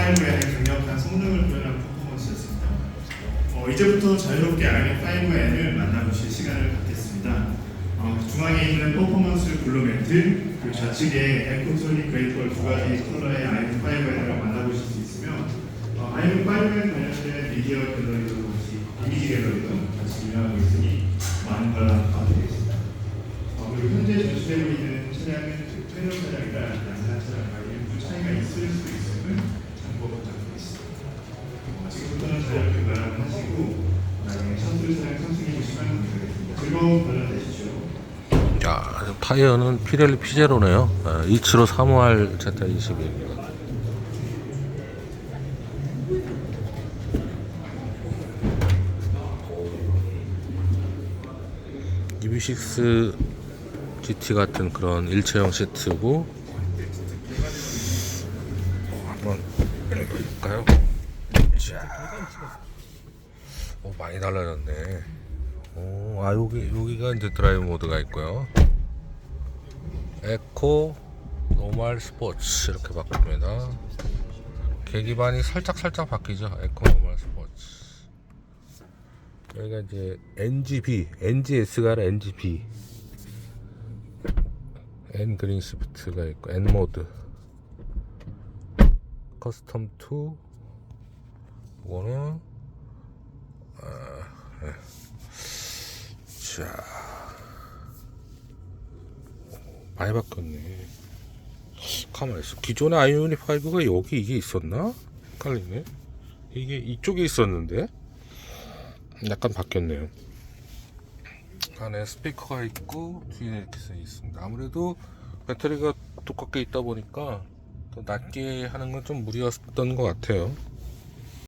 5N의 강력한 성능을 표현한 퍼포먼스였습니다. 어, 이제부터 자유롭게 아이맥 5N을 만나보실 시간을 갖겠습니다. 어, 중앙에 있는 퍼포먼스 블루 매트, 그리고 좌측에 에코솔릭 그레이트볼 두 가지 컬러의 아이맥 5N을 만나보실 수 있으며 어, 아이맥 5N 관련된 미디어 갤러리도 같이 이미지 갤러리도 같이 운영하고 있으니 많은 관람 부탁드리겠습니다. 어, 그리고 현재 전시되고 있는 차량은 최종 차량이라 양산 차량과 일부 차이가 있을 수 있음을 참고 부탁드리겠습니다. 어, 지금부터는 자유롭게 관람을 하시고 나중에 셔틀 차량 탑승해 보시면 감사하겠습니다. 즐거운 관람 되시죠. 자, 타이어는 피렐리 피제로네요. 275 3호R Z22입니다. EV6 GT 같은 그런 일체형 시트고 한번 열어볼까요? 자, 오 많이 달라졌네. 오, 아 여기 여기가 이제 드라이브 모드가 있고요. 에코, 노멀, 스포츠 이렇게 바뀝니다. 계기반이 살짝 살짝 바뀌죠. 에코, 노멀, 스포츠. 여기가 이제 NGB, NGS가 아니라 NGB. N 그린 시프트가 있고 N 모드. 커스텀 2. 이거는 자, 많이 바뀌었네. 가만히 있어. 기존의 아이오닉 5가 여기 이게 있었나? 헷갈리네. 이게 이쪽에 있었는데 약간 바뀌었네요. 안에 스피커가 있고 뒤에 이렇게 써 있습니다. 아무래도 배터리가 두껍게 있다 보니까 더 낮게 하는 건 좀 무리였던 것 같아요.